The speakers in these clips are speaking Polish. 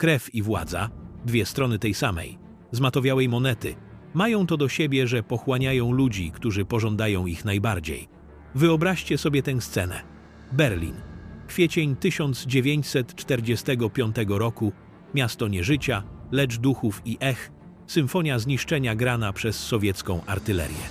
Krew i władza, dwie strony tej samej, zmatowiałej monety, mają to do siebie, że pochłaniają ludzi, którzy pożądają ich najbardziej. Wyobraźcie sobie tę scenę. Berlin. Kwiecień 1945 roku, miasto nieżycia, lecz duchów i ech, symfonia zniszczenia grana przez sowiecką artylerię.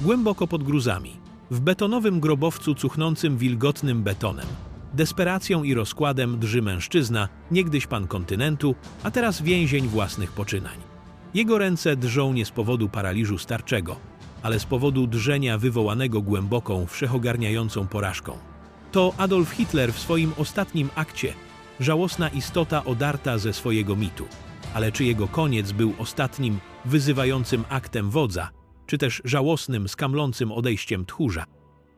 Głęboko pod gruzami, w betonowym grobowcu cuchnącym wilgotnym betonem, desperacją i rozkładem drży mężczyzna, niegdyś pan kontynentu, a teraz więzień własnych poczynań. Jego ręce drżą nie z powodu paraliżu starczego, ale z powodu drżenia wywołanego głęboką, wszechogarniającą porażką. To Adolf Hitler w swoim ostatnim akcie, żałosna istota odarta ze swojego mitu. Ale czy jego koniec był ostatnim, wyzywającym aktem wodza, czy też żałosnym, skamlącym odejściem tchórza?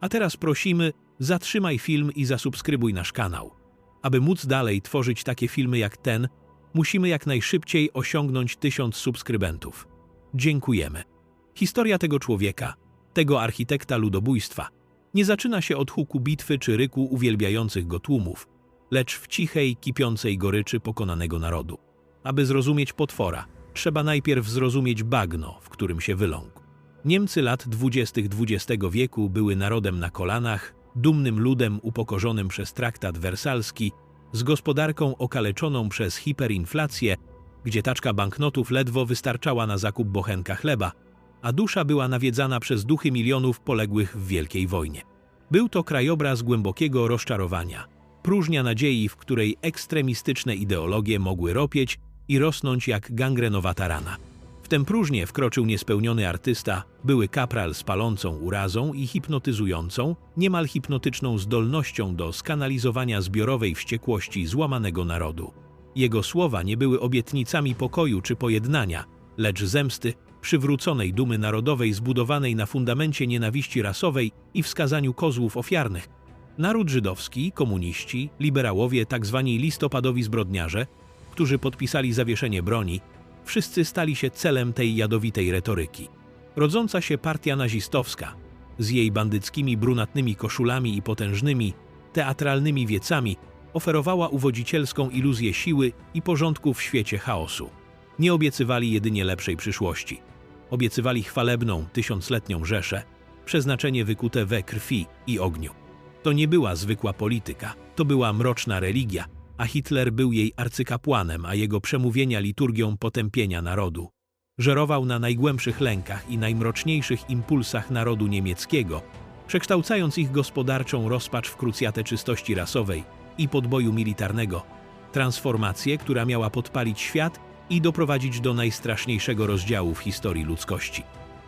A teraz prosimy, zatrzymaj film i zasubskrybuj nasz kanał. Aby móc dalej tworzyć takie filmy jak ten, musimy jak najszybciej osiągnąć tysiąc subskrybentów. Dziękujemy. Historia tego człowieka, tego architekta ludobójstwa, nie zaczyna się od huku bitwy czy ryku uwielbiających go tłumów, lecz w cichej, kipiącej goryczy pokonanego narodu. Aby zrozumieć potwora, trzeba najpierw zrozumieć bagno, w którym się wyląkł. Niemcy lat dwudziestych XX wieku były narodem na kolanach, dumnym ludem upokorzonym przez traktat wersalski, z gospodarką okaleczoną przez hiperinflację, gdzie taczka banknotów ledwo wystarczała na zakup bochenka chleba, a dusza była nawiedzana przez duchy milionów poległych w Wielkiej Wojnie. Był to krajobraz głębokiego rozczarowania, próżnia nadziei, w której ekstremistyczne ideologie mogły ropieć i rosnąć jak gangrenowata rana. W tę próżnię wkroczył niespełniony artysta, były kapral z palącą urazą i hipnotyzującą, niemal hipnotyczną zdolnością do skanalizowania zbiorowej wściekłości złamanego narodu. Jego słowa nie były obietnicami pokoju czy pojednania, lecz zemsty, przywróconej dumy narodowej zbudowanej na fundamencie nienawiści rasowej i wskazaniu kozłów ofiarnych. Naród żydowski, komuniści, liberałowie, tzw. listopadowi zbrodniarze, którzy podpisali zawieszenie broni, wszyscy stali się celem tej jadowitej retoryki. Rodząca się partia nazistowska, z jej bandyckimi brunatnymi koszulami i potężnymi, teatralnymi wiecami, oferowała uwodzicielską iluzję siły i porządku w świecie chaosu. Nie obiecywali jedynie lepszej przyszłości. Obiecywali chwalebną, tysiącletnią rzeszę, przeznaczenie wykute we krwi i ogniu. To nie była zwykła polityka, to była mroczna religia, a Hitler był jej arcykapłanem, a jego przemówienia liturgią potępienia narodu. Żerował na najgłębszych lękach i najmroczniejszych impulsach narodu niemieckiego, przekształcając ich gospodarczą rozpacz w krucjatę czystości rasowej i podboju militarnego, transformację, która miała podpalić świat i doprowadzić do najstraszniejszego rozdziału w historii ludzkości.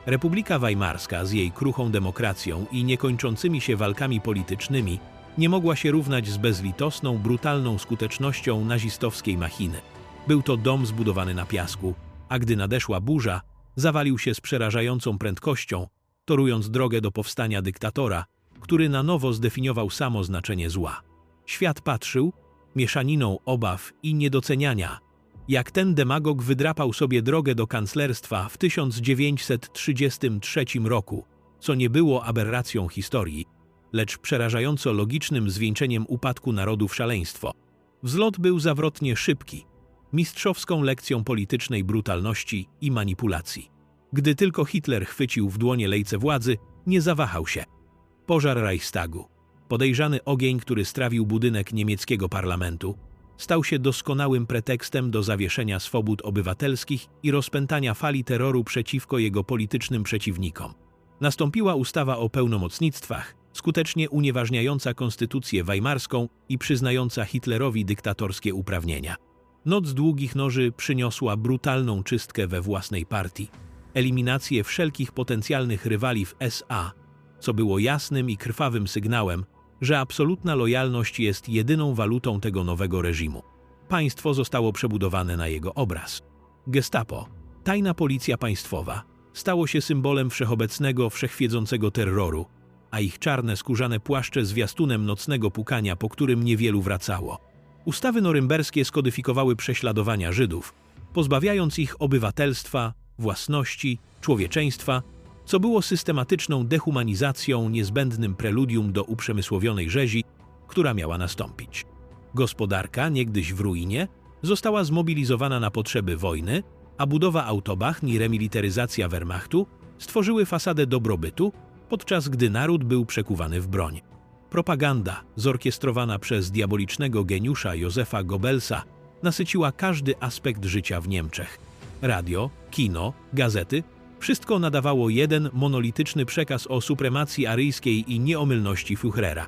Republika Weimarska z jej kruchą demokracją i niekończącymi się walkami politycznymi nie mogła się równać z bezlitosną, brutalną skutecznością nazistowskiej machiny. Był to dom zbudowany na piasku, a gdy nadeszła burza, zawalił się z przerażającą prędkością, torując drogę do powstania dyktatora, który na nowo zdefiniował samo znaczenie zła. Świat patrzył, mieszaniną obaw i niedoceniania, jak ten demagog wydrapał sobie drogę do kanclerstwa w 1933 roku, co nie było aberracją historii, lecz przerażająco logicznym zwieńczeniem upadku narodu w szaleństwo. Wzlot był zawrotnie szybki, mistrzowską lekcją politycznej brutalności i manipulacji. Gdy tylko Hitler chwycił w dłonie lejce władzy, nie zawahał się. Pożar Reichstagu, podejrzany ogień, który strawił budynek niemieckiego parlamentu, stał się doskonałym pretekstem do zawieszenia swobód obywatelskich i rozpętania fali terroru przeciwko jego politycznym przeciwnikom. Nastąpiła ustawa o pełnomocnictwach, skutecznie unieważniająca konstytucję weimarską i przyznająca Hitlerowi dyktatorskie uprawnienia. Noc długich noży przyniosła brutalną czystkę we własnej partii, eliminację wszelkich potencjalnych rywali w SA, co było jasnym i krwawym sygnałem, że absolutna lojalność jest jedyną walutą tego nowego reżimu. Państwo zostało przebudowane na jego obraz. Gestapo, tajna policja państwowa, stało się symbolem wszechobecnego, wszechwiedzącego terroru, a ich czarne skórzane płaszcze zwiastunem nocnego pukania, po którym niewielu wracało. Ustawy norymberskie skodyfikowały prześladowania Żydów, pozbawiając ich obywatelstwa, własności, człowieczeństwa co było systematyczną dehumanizacją niezbędnym preludium do uprzemysłowionej rzezi, która miała nastąpić. Gospodarka, niegdyś w ruinie, została zmobilizowana na potrzeby wojny, a budowa autobahn i remilitaryzacja Wehrmachtu stworzyły fasadę dobrobytu, podczas gdy naród był przekuwany w broń. Propaganda, zorkiestrowana przez diabolicznego geniusza Józefa Goebbelsa, nasyciła każdy aspekt życia w Niemczech. Radio, kino, gazety wszystko nadawało jeden monolityczny przekaz o supremacji aryjskiej i nieomylności Führera.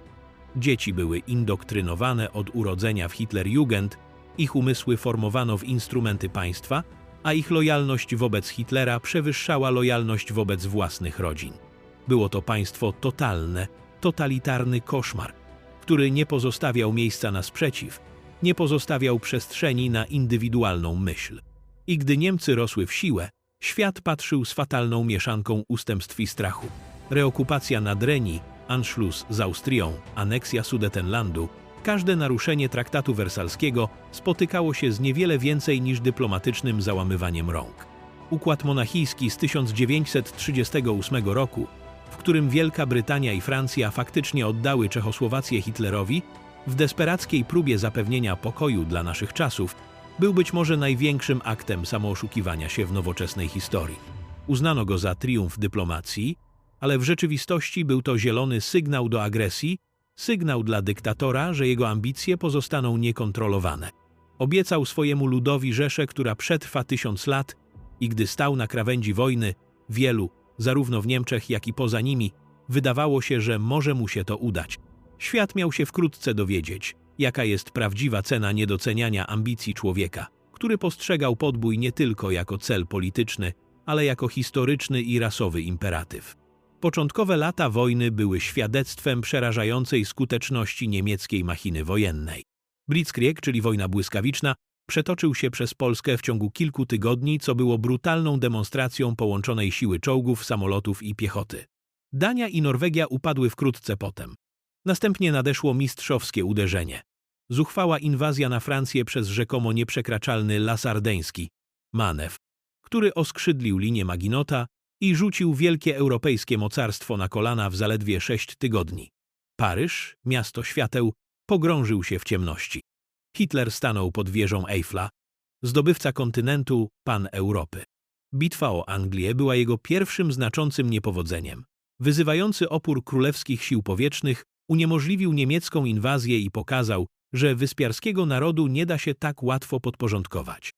Dzieci były indoktrynowane od urodzenia w Hitlerjugend, ich umysły formowano w instrumenty państwa, a ich lojalność wobec Hitlera przewyższała lojalność wobec własnych rodzin. Było to państwo totalne, totalitarny koszmar, który nie pozostawiał miejsca na sprzeciw, nie pozostawiał przestrzeni na indywidualną myśl. I gdy Niemcy rosły w siłę, świat patrzył z fatalną mieszanką ustępstw i strachu. Reokupacja Nadrenii, Anschluss z Austrią, aneksja Sudetenlandu, każde naruszenie traktatu wersalskiego spotykało się z niewiele więcej niż dyplomatycznym załamywaniem rąk. Układ monachijski z 1938 roku, w którym Wielka Brytania i Francja faktycznie oddały Czechosłowację Hitlerowi, w desperackiej próbie zapewnienia pokoju dla naszych czasów, był być może największym aktem samooszukiwania się w nowoczesnej historii. Uznano go za triumf dyplomacji, ale w rzeczywistości był to zielony sygnał do agresji, sygnał dla dyktatora, że jego ambicje pozostaną niekontrolowane. Obiecał swojemu ludowi Rzeszę, która przetrwa tysiąc lat i gdy stał na krawędzi wojny, wielu, zarówno w Niemczech, jak i poza nimi, wydawało się, że może mu się to udać. Świat miał się wkrótce dowiedzieć, jaka jest prawdziwa cena niedoceniania ambicji człowieka, który postrzegał podbój nie tylko jako cel polityczny, ale jako historyczny i rasowy imperatyw. Początkowe lata wojny były świadectwem przerażającej skuteczności niemieckiej machiny wojennej. Blitzkrieg, czyli wojna błyskawiczna, przetoczył się przez Polskę w ciągu kilku tygodni, co było brutalną demonstracją połączonej siły czołgów, samolotów i piechoty. Dania i Norwegia upadły wkrótce potem. Następnie nadeszło mistrzowskie uderzenie. Zuchwała inwazja na Francję przez rzekomo nieprzekraczalny Las Ardeński, Manew, który oskrzydlił linię Maginota i rzucił wielkie europejskie mocarstwo na kolana w zaledwie sześć tygodni. Paryż, miasto świateł, pogrążył się w ciemności. Hitler stanął pod wieżą Eiffla, zdobywca kontynentu, pan Europy. Bitwa o Anglię była jego pierwszym znaczącym niepowodzeniem. Wyzywający opór królewskich sił powietrznych uniemożliwił niemiecką inwazję i pokazał, że wyspiarskiego narodu nie da się tak łatwo podporządkować.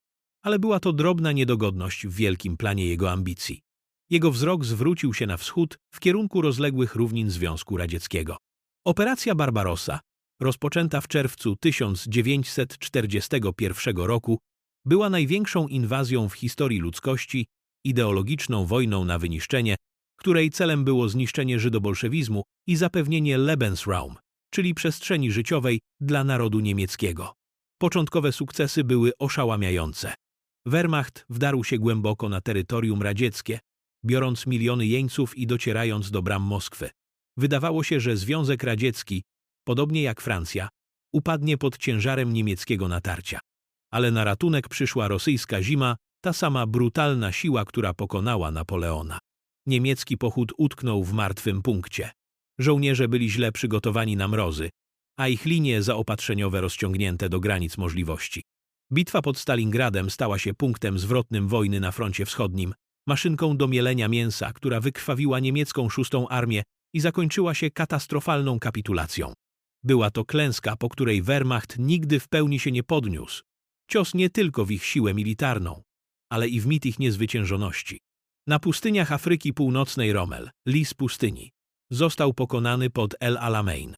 Ale była to drobna niedogodność w wielkim planie jego ambicji. Jego wzrok zwrócił się na wschód w kierunku rozległych równin Związku Radzieckiego. Operacja Barbarossa, rozpoczęta w czerwcu 1941 roku, była największą inwazją w historii ludzkości, ideologiczną wojną na wyniszczenie, której celem było zniszczenie żydobolszewizmu i zapewnienie Lebensraum, czyli przestrzeni życiowej dla narodu niemieckiego. Początkowe sukcesy były oszałamiające. Wehrmacht wdarł się głęboko na terytorium radzieckie, biorąc miliony jeńców i docierając do bram Moskwy. Wydawało się, że Związek Radziecki, podobnie jak Francja, upadnie pod ciężarem niemieckiego natarcia. Ale na ratunek przyszła rosyjska zima, ta sama brutalna siła, która pokonała Napoleona. Niemiecki pochód utknął w martwym punkcie. Żołnierze byli źle przygotowani na mrozy, a ich linie zaopatrzeniowe rozciągnięte do granic możliwości. Bitwa pod Stalingradem stała się punktem zwrotnym wojny na froncie wschodnim, maszynką do mielenia mięsa, która wykrwawiła niemiecką szóstą armię i zakończyła się katastrofalną kapitulacją. Była to klęska, po której Wehrmacht nigdy w pełni się nie podniósł. Cios nie tylko w ich siłę militarną, ale i w mit ich niezwyciężoności. Na pustyniach Afryki Północnej Rommel, lis pustyni, został pokonany pod El Alamein.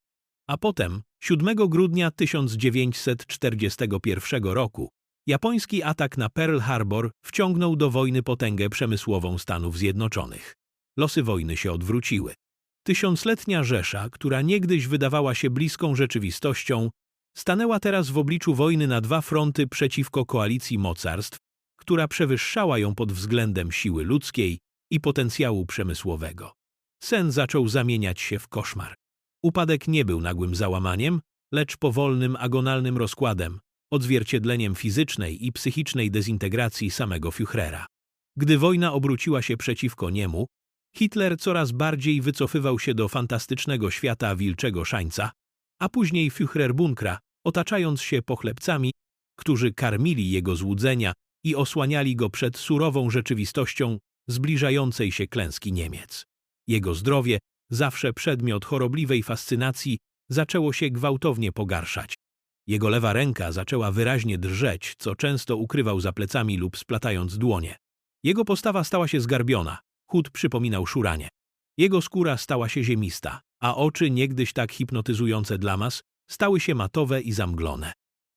A potem, 7 grudnia 1941 roku, japoński atak na Pearl Harbor wciągnął do wojny potęgę przemysłową Stanów Zjednoczonych. Losy wojny się odwróciły. Tysiącletnia Rzesza, która niegdyś wydawała się bliską rzeczywistością, stanęła teraz w obliczu wojny na dwa fronty przeciwko koalicji mocarstw, która przewyższała ją pod względem siły ludzkiej i potencjału przemysłowego. Sen zaczął zamieniać się w koszmar. Upadek nie był nagłym załamaniem, lecz powolnym, agonalnym rozkładem, odzwierciedleniem fizycznej i psychicznej dezintegracji samego Führera. Gdy wojna obróciła się przeciwko niemu, Hitler coraz bardziej wycofywał się do fantastycznego świata wilczego szańca, a później Führer bunkra, otaczając się pochlebcami, którzy karmili jego złudzenia i osłaniali go przed surową rzeczywistością zbliżającej się klęski Niemiec. Jego zdrowie, zawsze przedmiot chorobliwej fascynacji, zaczęło się gwałtownie pogarszać. Jego lewa ręka zaczęła wyraźnie drżeć, co często ukrywał za plecami lub splatając dłonie. Jego postawa stała się zgarbiona, chód przypominał szuranie. Jego skóra stała się ziemista, a oczy, niegdyś tak hipnotyzujące dla mas, stały się matowe i zamglone.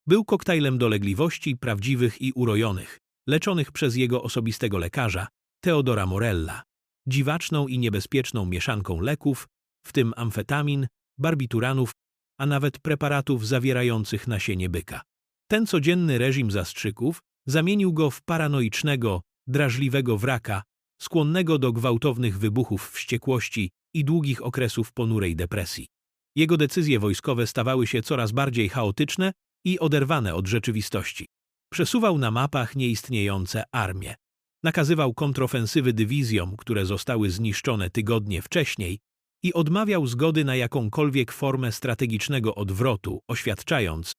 Był koktajlem dolegliwości prawdziwych i urojonych, leczonych przez jego osobistego lekarza, Teodora Morella, dziwaczną i niebezpieczną mieszanką leków, w tym amfetamin, barbituranów, a nawet preparatów zawierających nasienie byka. Ten codzienny reżim zastrzyków zamienił go w paranoicznego, drażliwego wraka, skłonnego do gwałtownych wybuchów wściekłości i długich okresów ponurej depresji. Jego decyzje wojskowe stawały się coraz bardziej chaotyczne i oderwane od rzeczywistości. Przesuwał na mapach nieistniejące armie. Nakazywał kontrofensywy dywizjom, które zostały zniszczone tygodnie wcześniej i odmawiał zgody na jakąkolwiek formę strategicznego odwrotu, oświadczając,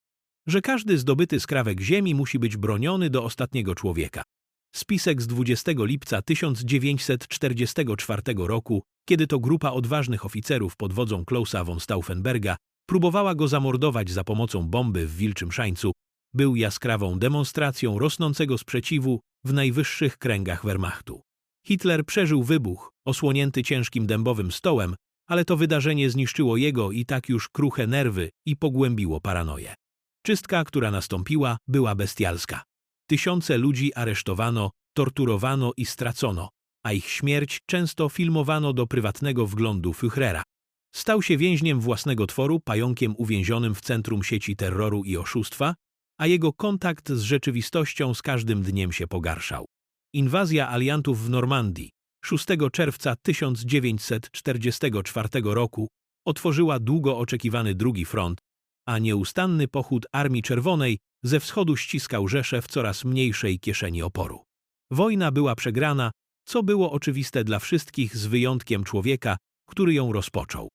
że każdy zdobyty skrawek ziemi musi być broniony do ostatniego człowieka. Spisek z 20 lipca 1944 roku, kiedy to grupa odważnych oficerów pod wodzą Klausa von Stauffenberga próbowała go zamordować za pomocą bomby w Wilczym Szańcu, był jaskrawą demonstracją rosnącego sprzeciwu w najwyższych kręgach Wehrmachtu. Hitler przeżył wybuch, osłonięty ciężkim dębowym stołem, ale to wydarzenie zniszczyło jego i tak już kruche nerwy i pogłębiło paranoję. Czystka, która nastąpiła, była bestialska. Tysiące ludzi aresztowano, torturowano i stracono, a ich śmierć często filmowano do prywatnego wglądu Führera. Stał się więźniem własnego tworu, pająkiem uwięzionym w centrum sieci terroru i oszustwa, a jego kontakt z rzeczywistością z każdym dniem się pogarszał. Inwazja aliantów w Normandii 6 czerwca 1944 roku otworzyła długo oczekiwany drugi front, a nieustanny pochód Armii Czerwonej ze wschodu ściskał Rzeszę w coraz mniejszej kieszeni oporu. Wojna była przegrana, co było oczywiste dla wszystkich z wyjątkiem człowieka, który ją rozpoczął.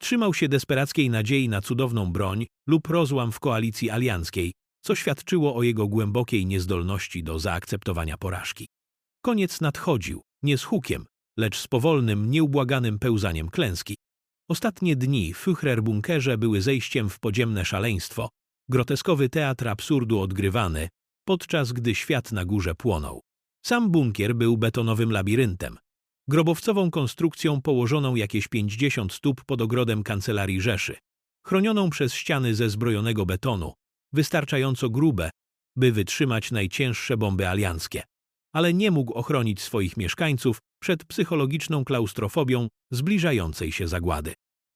Trzymał się desperackiej nadziei na cudowną broń lub rozłam w koalicji alianckiej, co świadczyło o jego głębokiej niezdolności do zaakceptowania porażki. Koniec nadchodził, nie z hukiem, lecz z powolnym, nieubłaganym pełzaniem klęski. Ostatnie dni w Führer-bunkerze były zejściem w podziemne szaleństwo, groteskowy teatr absurdu odgrywany, podczas gdy świat na górze płonął. Sam bunkier był betonowym labiryntem, grobowcową konstrukcją położoną jakieś 50 stóp pod ogrodem kancelarii Rzeszy, chronioną przez ściany ze zbrojonego betonu, wystarczająco grube, by wytrzymać najcięższe bomby alianckie. Ale nie mógł ochronić swoich mieszkańców przed psychologiczną klaustrofobią zbliżającej się zagłady.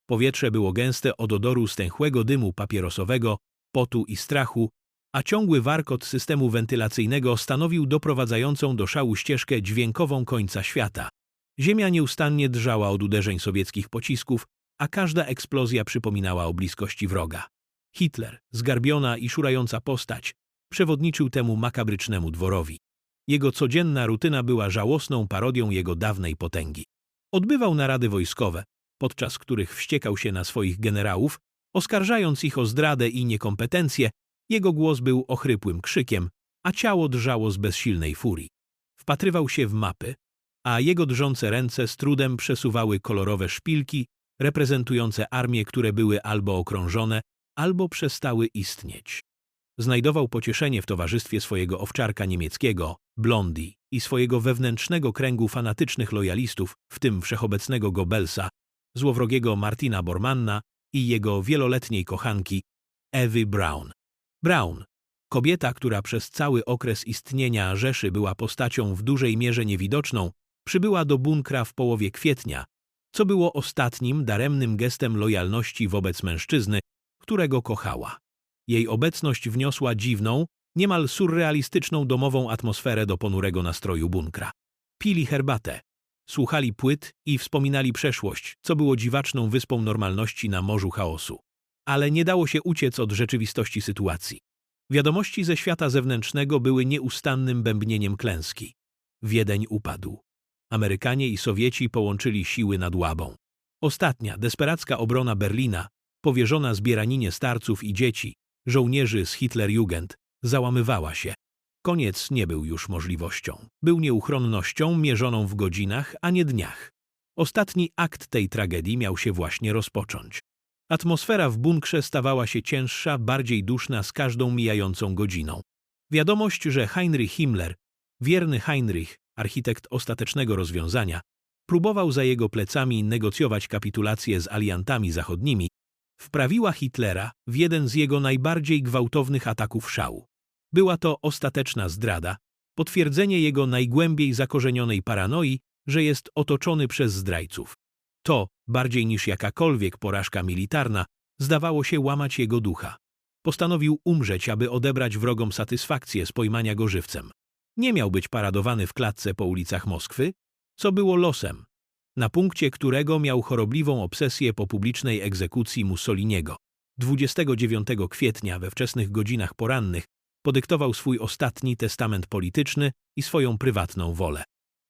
Powietrze było gęste od odoru stęchłego dymu papierosowego, potu i strachu, a ciągły warkot systemu wentylacyjnego stanowił doprowadzającą do szału ścieżkę dźwiękową końca świata. Ziemia nieustannie drżała od uderzeń sowieckich pocisków, a każda eksplozja przypominała o bliskości wroga. Hitler, zgarbiona i szurająca postać, przewodniczył temu makabrycznemu dworowi. Jego codzienna rutyna była żałosną parodią jego dawnej potęgi. Odbywał narady wojskowe, podczas których wściekał się na swoich generałów, oskarżając ich o zdradę i niekompetencje, jego głos był ochrypłym krzykiem, a ciało drżało z bezsilnej furii. Wpatrywał się w mapy, a jego drżące ręce z trudem przesuwały kolorowe szpilki reprezentujące armie, które były albo okrążone, albo przestały istnieć. Znajdował pocieszenie w towarzystwie swojego owczarka niemieckiego, Blondi, i swojego wewnętrznego kręgu fanatycznych lojalistów, w tym wszechobecnego Goebbelsa, złowrogiego Martina Bormanna i jego wieloletniej kochanki, Ewy Braun. Braun, kobieta, która przez cały okres istnienia Rzeszy była postacią w dużej mierze niewidoczną, przybyła do bunkra w połowie kwietnia, co było ostatnim daremnym gestem lojalności wobec mężczyzny, którego kochała. Jej obecność wniosła dziwną, niemal surrealistyczną domową atmosferę do ponurego nastroju bunkra. Pili herbatę, słuchali płyt i wspominali przeszłość, co było dziwaczną wyspą normalności na morzu chaosu. Ale nie dało się uciec od rzeczywistości sytuacji. Wiadomości ze świata zewnętrznego były nieustannym bębnieniem klęski. Wiedeń upadł. Amerykanie i Sowieci połączyli siły nad Łabą. Ostatnia, desperacka obrona Berlina, powierzona zbieraninie starców i dzieci, żołnierzy z Hitlerjugend, załamywała się. Koniec nie był już możliwością. Był nieuchronnością mierzoną w godzinach, a nie dniach. Ostatni akt tej tragedii miał się właśnie rozpocząć. Atmosfera w bunkrze stawała się cięższa, bardziej duszna z każdą mijającą godziną. Wiadomość, że Heinrich Himmler, wierny Heinrich, architekt ostatecznego rozwiązania, próbował za jego plecami negocjować kapitulację z aliantami zachodnimi, wprawiła Hitlera w jeden z jego najbardziej gwałtownych ataków szału. Była to ostateczna zdrada, potwierdzenie jego najgłębiej zakorzenionej paranoi, że jest otoczony przez zdrajców. To, bardziej niż jakakolwiek porażka militarna, zdawało się łamać jego ducha. Postanowił umrzeć, aby odebrać wrogom satysfakcję z pojmania go żywcem. Nie miał być paradowany w klatce po ulicach Moskwy, co było losem, na punkcie którego miał chorobliwą obsesję po publicznej egzekucji Mussoliniego. 29 kwietnia we wczesnych godzinach porannych podyktował swój ostatni testament polityczny i swoją prywatną wolę.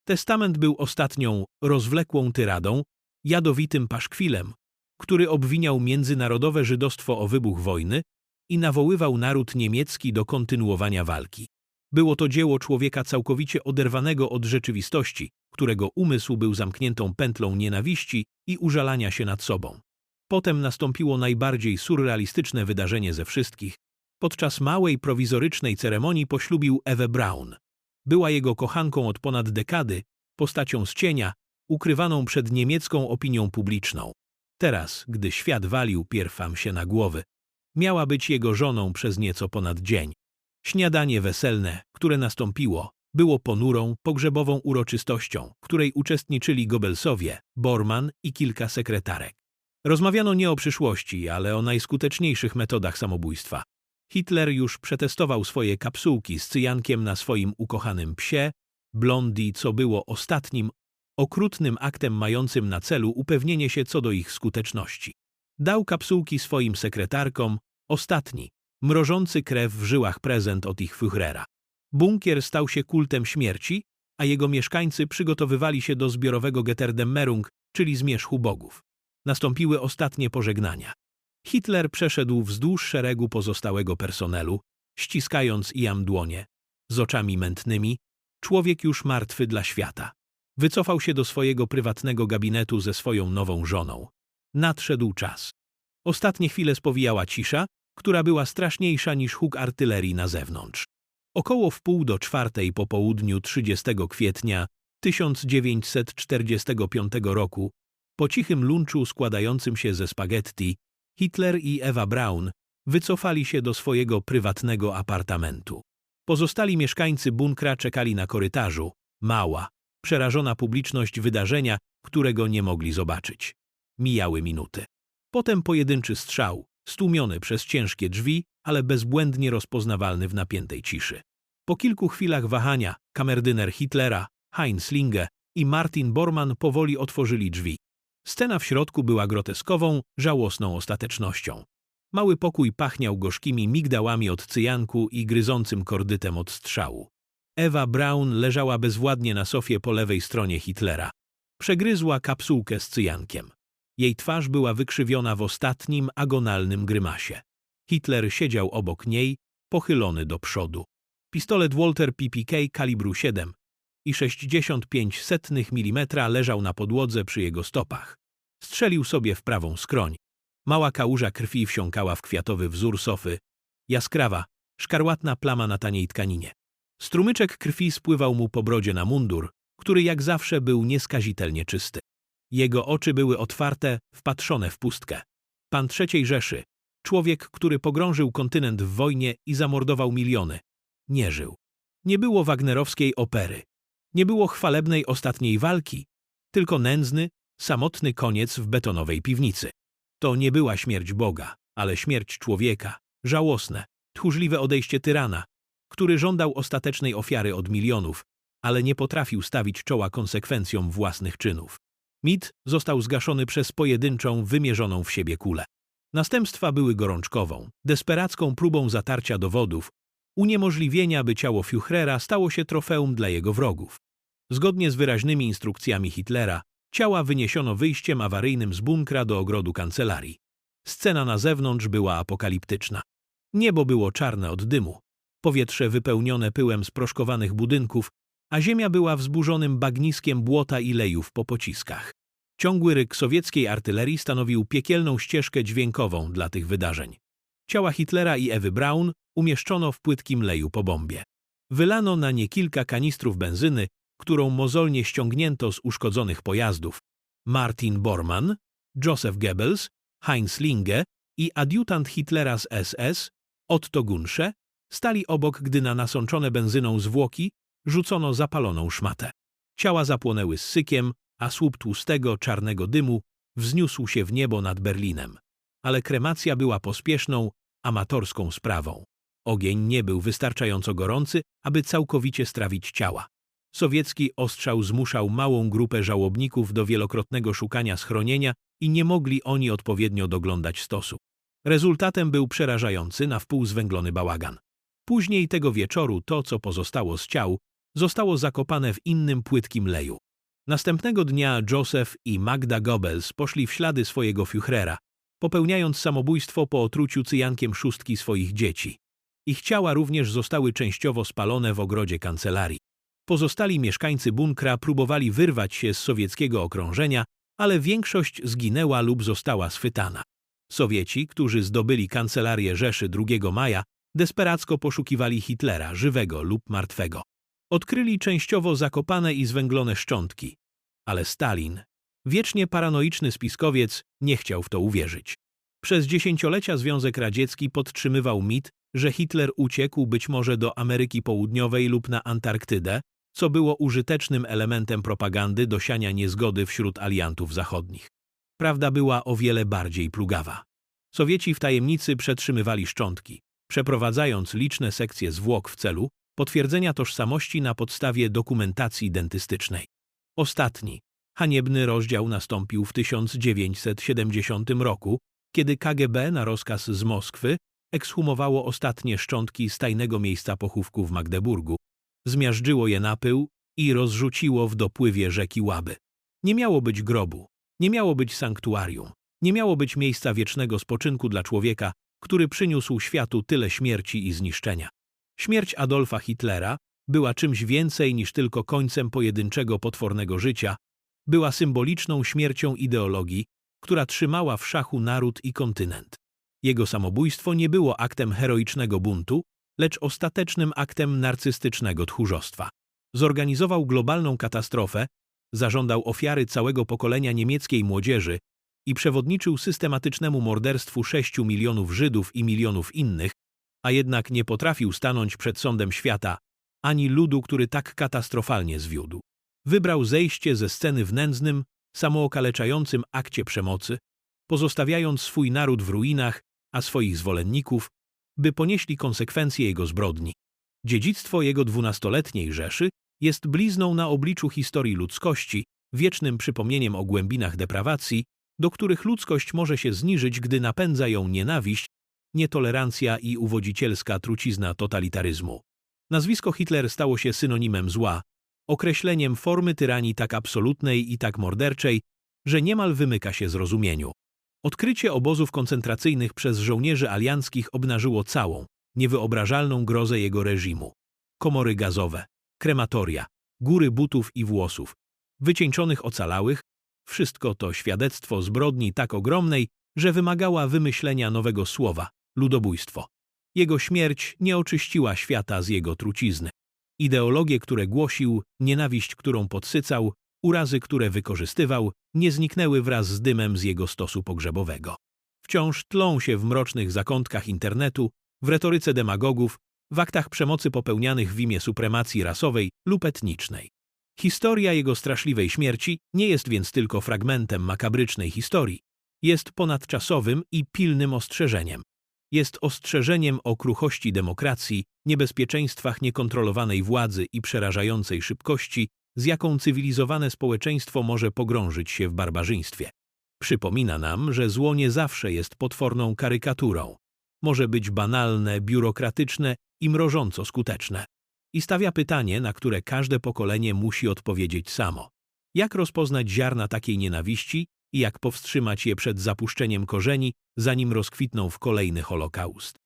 Testament był ostatnią, rozwlekłą tyradą, jadowitym paszkwilem, który obwiniał międzynarodowe żydostwo o wybuch wojny i nawoływał naród niemiecki do kontynuowania walki. Było to dzieło człowieka całkowicie oderwanego od rzeczywistości, którego umysł był zamkniętą pętlą nienawiści i użalania się nad sobą. Potem nastąpiło najbardziej surrealistyczne wydarzenie ze wszystkich. Podczas małej, prowizorycznej ceremonii poślubił Ewę Braun. Była jego kochanką od ponad dekady, postacią z cienia, ukrywaną przed niemiecką opinią publiczną. Teraz, gdy świat walił pierwam się na głowy, miała być jego żoną przez nieco ponad dzień. Śniadanie weselne, które nastąpiło, było ponurą, pogrzebową uroczystością, w której uczestniczyli Goebbelsowie, Bormann i kilka sekretarek. Rozmawiano nie o przyszłości, ale o najskuteczniejszych metodach samobójstwa. Hitler już przetestował swoje kapsułki z cyjankiem na swoim ukochanym psie, Blondi, co było ostatnim, okrutnym aktem mającym na celu upewnienie się co do ich skuteczności. Dał kapsułki swoim sekretarkom, ostatni, mrożący krew w żyłach prezent od ich Führera. Bunkier stał się kultem śmierci, a jego mieszkańcy przygotowywali się do zbiorowego Geterdämmerung, czyli zmierzchu bogów. Nastąpiły ostatnie pożegnania. Hitler przeszedł wzdłuż szeregu pozostałego personelu, ściskając Iam dłonie, z oczami mętnymi, człowiek już martwy dla świata. Wycofał się do swojego prywatnego gabinetu ze swoją nową żoną. Nadszedł czas. Ostatnie chwile spowijała cisza, która była straszniejsza niż huk artylerii na zewnątrz. Około wpół do czwartej po południu 30 kwietnia 1945 roku, po cichym lunczu składającym się ze spaghetti, Hitler i Eva Braun wycofali się do swojego prywatnego apartamentu. Pozostali mieszkańcy bunkra czekali na korytarzu, mała, przerażona publiczność wydarzenia, którego nie mogli zobaczyć. Mijały minuty. Potem pojedynczy strzał, stłumiony przez ciężkie drzwi, ale bezbłędnie rozpoznawalny w napiętej ciszy. Po kilku chwilach wahania kamerdyner Hitlera, Heinz Linge i Martin Bormann powoli otworzyli drzwi. Scena w środku była groteskową, żałosną ostatecznością. Mały pokój pachniał gorzkimi migdałami od cyjanku i gryzącym kordytem od strzału. Ewa Braun leżała bezwładnie na sofie po lewej stronie Hitlera. Przegryzła kapsułkę z cyjankiem. Jej twarz była wykrzywiona w ostatnim, agonalnym grymasie. Hitler siedział obok niej, pochylony do przodu. Pistolet Walter PPK kalibru 7 i 65 setnych milimetra leżał na podłodze przy jego stopach. Strzelił sobie w prawą skroń. Mała kałuża krwi wsiąkała w kwiatowy wzór sofy. Jaskrawa, szkarłatna plama na taniej tkaninie. Strumyczek krwi spływał mu po brodzie na mundur, który jak zawsze był nieskazitelnie czysty. Jego oczy były otwarte, wpatrzone w pustkę. Pan III Rzeszy, człowiek, który pogrążył kontynent w wojnie i zamordował miliony, nie żył. Nie było wagnerowskiej opery. Nie było chwalebnej ostatniej walki, tylko nędzny, samotny koniec w betonowej piwnicy. To nie była śmierć Boga, ale śmierć człowieka, żałosne, tchórzliwe odejście tyrana, który żądał ostatecznej ofiary od milionów, ale nie potrafił stawić czoła konsekwencjom własnych czynów. Mit został zgaszony przez pojedynczą, wymierzoną w siebie kulę. Następstwa były gorączkową, desperacką próbą zatarcia dowodów, uniemożliwienia, by ciało Führera stało się trofeum dla jego wrogów. Zgodnie z wyraźnymi instrukcjami Hitlera, ciała wyniesiono wyjściem awaryjnym z bunkra do ogrodu kancelarii. Scena na zewnątrz była apokaliptyczna. Niebo było czarne od dymu. powietrze wypełnione pyłem z proszkowanych budynków, a ziemia była wzburzonym bagniskiem błota i lejów po pociskach. Ciągły ryk sowieckiej artylerii stanowił piekielną ścieżkę dźwiękową dla tych wydarzeń. Ciała Hitlera i Ewy Braun umieszczono w płytkim leju po bombie. Wylano na nie kilka kanistrów benzyny, którą mozolnie ściągnięto z uszkodzonych pojazdów. Martin Bormann, Joseph Goebbels, Heinz Linge i adiutant Hitlera z SS, Otto Gunsche, stali obok, gdy na nasączone benzyną zwłoki rzucono zapaloną szmatę. Ciała zapłonęły z sykiem, a słup tłustego, czarnego dymu wzniósł się w niebo nad Berlinem. Ale kremacja była pospieszną, amatorską sprawą. Ogień nie był wystarczająco gorący, aby całkowicie strawić ciała. Sowiecki ostrzał zmuszał małą grupę żałobników do wielokrotnego szukania schronienia i nie mogli oni odpowiednio doglądać stosu. Rezultatem był przerażający, na wpół zwęglony bałagan. Później tego wieczoru to, co pozostało z ciał, zostało zakopane w innym płytkim leju. Następnego dnia Joseph i Magda Goebbels poszli w ślady swojego Führera, popełniając samobójstwo po otruciu cyjankiem szóstki swoich dzieci. Ich ciała również zostały częściowo spalone w ogrodzie kancelarii. Pozostali mieszkańcy bunkra próbowali wyrwać się z sowieckiego okrążenia, ale większość zginęła lub została schwytana. Sowieci, którzy zdobyli kancelarię Rzeszy 2 maja, desperacko poszukiwali Hitlera, żywego lub martwego. Odkryli częściowo zakopane i zwęglone szczątki. Ale Stalin, wiecznie paranoiczny spiskowiec, nie chciał w to uwierzyć. Przez dziesięciolecia Związek Radziecki podtrzymywał mit, że Hitler uciekł być może do Ameryki Południowej lub na Antarktydę, co było użytecznym elementem propagandy do siania niezgody wśród aliantów zachodnich. Prawda była o wiele bardziej plugawa. Sowieci w tajemnicy przetrzymywali szczątki, przeprowadzając liczne sekcje zwłok w celu potwierdzenia tożsamości na podstawie dokumentacji dentystycznej. Ostatni, haniebny rozdział nastąpił w 1970 roku, kiedy KGB na rozkaz z Moskwy ekshumowało ostatnie szczątki z tajnego miejsca pochówku w Magdeburgu, zmiażdżyło je na pył i rozrzuciło w dopływie rzeki Łaby. Nie miało być grobu, nie miało być sanktuarium, nie miało być miejsca wiecznego spoczynku dla człowieka, który przyniósł światu tyle śmierci i zniszczenia. Śmierć Adolfa Hitlera była czymś więcej niż tylko końcem pojedynczego potwornego życia, była symboliczną śmiercią ideologii, która trzymała w szachu naród i kontynent. Jego samobójstwo nie było aktem heroicznego buntu, lecz ostatecznym aktem narcystycznego tchórzostwa. Zorganizował globalną katastrofę, zażądał ofiary całego pokolenia niemieckiej młodzieży i przewodniczył systematycznemu morderstwu 6 milionów Żydów i milionów innych, a jednak nie potrafił stanąć przed sądem świata ani ludu, który tak katastrofalnie zwiódł. Wybrał zejście ze sceny w nędznym, samookaleczającym akcie przemocy, pozostawiając swój naród w ruinach, a swoich zwolenników, by ponieśli konsekwencje jego zbrodni. Dziedzictwo jego dwunastoletniej Rzeszy jest blizną na obliczu historii ludzkości, wiecznym przypomnieniem o głębinach deprawacji, do których ludzkość może się zniżyć, gdy napędza ją nienawiść, nietolerancja i uwodzicielska trucizna totalitaryzmu. Nazwisko Hitler stało się synonimem zła, określeniem formy tyranii tak absolutnej i tak morderczej, że niemal wymyka się zrozumieniu. Odkrycie obozów koncentracyjnych przez żołnierzy alianckich obnażyło całą, niewyobrażalną grozę jego reżimu. Komory gazowe, krematoria, góry butów i włosów, wycieńczonych ocalałych, wszystko to świadectwo zbrodni tak ogromnej, że wymagała wymyślenia nowego słowa – ludobójstwo. Jego śmierć nie oczyściła świata z jego trucizny. Ideologie, które głosił, nienawiść, którą podsycał, urazy, które wykorzystywał, nie zniknęły wraz z dymem z jego stosu pogrzebowego. Wciąż tlą się w mrocznych zakątkach internetu, w retoryce demagogów, w aktach przemocy popełnianych w imię supremacji rasowej lub etnicznej. Historia jego straszliwej śmierci nie jest więc tylko fragmentem makabrycznej historii. Jest ponadczasowym i pilnym ostrzeżeniem. Jest ostrzeżeniem o kruchości demokracji, niebezpieczeństwach niekontrolowanej władzy i przerażającej szybkości, z jaką cywilizowane społeczeństwo może pogrążyć się w barbarzyństwie. Przypomina nam, że zło nie zawsze jest potworną karykaturą. Może być banalne, biurokratyczne i mrożąco skuteczne. I stawia pytanie, na które każde pokolenie musi odpowiedzieć samo. Jak rozpoznać ziarna takiej nienawiści i jak powstrzymać je przed zapuszczeniem korzeni, zanim rozkwitną w kolejny Holokaust?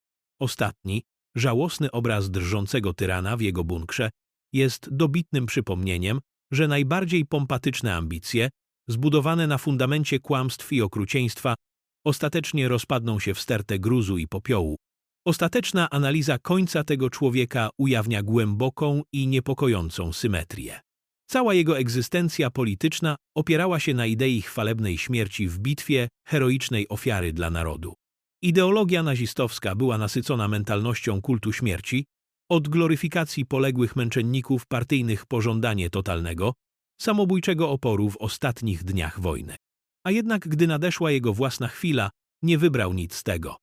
Ostatni, żałosny obraz drżącego tyrana w jego bunkrze jest dobitnym przypomnieniem, że najbardziej pompatyczne ambicje, zbudowane na fundamencie kłamstw i okrucieństwa, ostatecznie rozpadną się w stertę gruzu i popiołu. Ostateczna analiza końca tego człowieka ujawnia głęboką i niepokojącą symetrię. Cała jego egzystencja polityczna opierała się na idei chwalebnej śmierci w bitwie, heroicznej ofiary dla narodu. Ideologia nazistowska była nasycona mentalnością kultu śmierci, od gloryfikacji poległych męczenników partyjnych pożądanie totalnego, samobójczego oporu w ostatnich dniach wojny. A jednak gdy nadeszła jego własna chwila, nie wybrał nic z tego.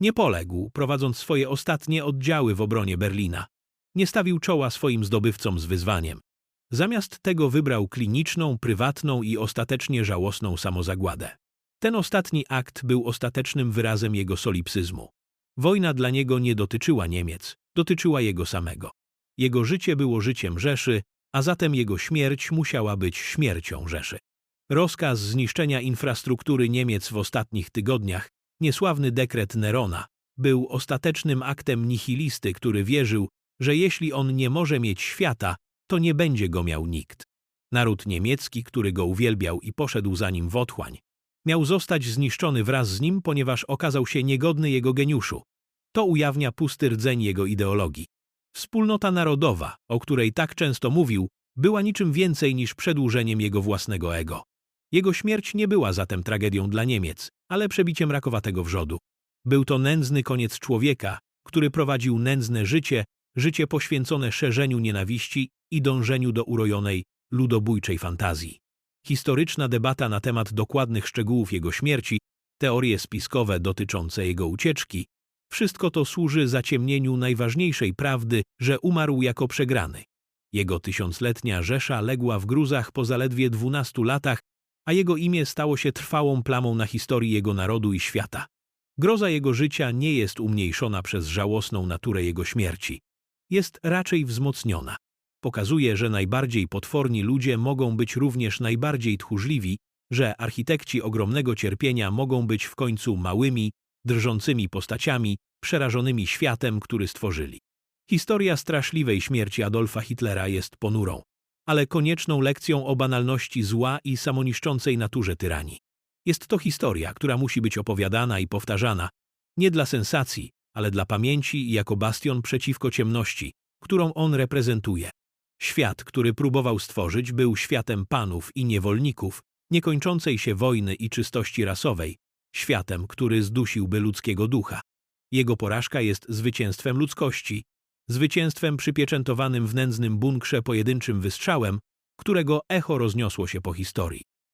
Nie poległ, prowadząc swoje ostatnie oddziały w obronie Berlina. Nie stawił czoła swoim zdobywcom z wyzwaniem. Zamiast tego wybrał kliniczną, prywatną i ostatecznie żałosną samozagładę. Ten ostatni akt był ostatecznym wyrazem jego solipsyzmu. Wojna dla niego nie dotyczyła Niemiec, dotyczyła jego samego. Jego życie było życiem Rzeszy, a zatem jego śmierć musiała być śmiercią Rzeszy. Rozkaz zniszczenia infrastruktury Niemiec w ostatnich tygodniach, niesławny dekret Nerona, był ostatecznym aktem nihilisty, który wierzył, że jeśli on nie może mieć świata, to nie będzie go miał nikt. Naród niemiecki, który go uwielbiał i poszedł za nim w otchłań, miał zostać zniszczony wraz z nim, ponieważ okazał się niegodny jego geniuszu. To ujawnia pusty rdzeń jego ideologii. Wspólnota narodowa, o której tak często mówił, była niczym więcej niż przedłużeniem jego własnego ego. Jego śmierć nie była zatem tragedią dla Niemiec, ale przebiciem rakowatego wrzodu. Był to nędzny koniec człowieka, który prowadził nędzne życie, życie poświęcone szerzeniu nienawiści i dążeniu do urojonej, ludobójczej fantazji. Historyczna debata na temat dokładnych szczegółów jego śmierci, teorie spiskowe dotyczące jego ucieczki, wszystko to służy zaciemnieniu najważniejszej prawdy, że umarł jako przegrany. Jego tysiącletnia Rzesza legła w gruzach po zaledwie dwunastu latach, a jego imię stało się trwałą plamą na historii jego narodu i świata. Groza jego życia nie jest umniejszona przez żałosną naturę jego śmierci. Jest raczej wzmocniona. Pokazuje, że najbardziej potworni ludzie mogą być również najbardziej tchórzliwi, że architekci ogromnego cierpienia mogą być w końcu małymi, drżącymi postaciami, przerażonymi światem, który stworzyli. Historia straszliwej śmierci Adolfa Hitlera jest ponurą, ale konieczną lekcją o banalności zła i samoniszczącej naturze tyranii. Jest to historia, która musi być opowiadana i powtarzana, nie dla sensacji, ale dla pamięci jako bastion przeciwko ciemności, którą on reprezentuje. Świat, który próbował stworzyć, był światem panów i niewolników, niekończącej się wojny i czystości rasowej, światem, który zdusiłby ludzkiego ducha. Jego porażka jest zwycięstwem ludzkości, zwycięstwem przypieczętowanym w nędznym bunkrze pojedynczym wystrzałem, którego echo rozniosło się po historii.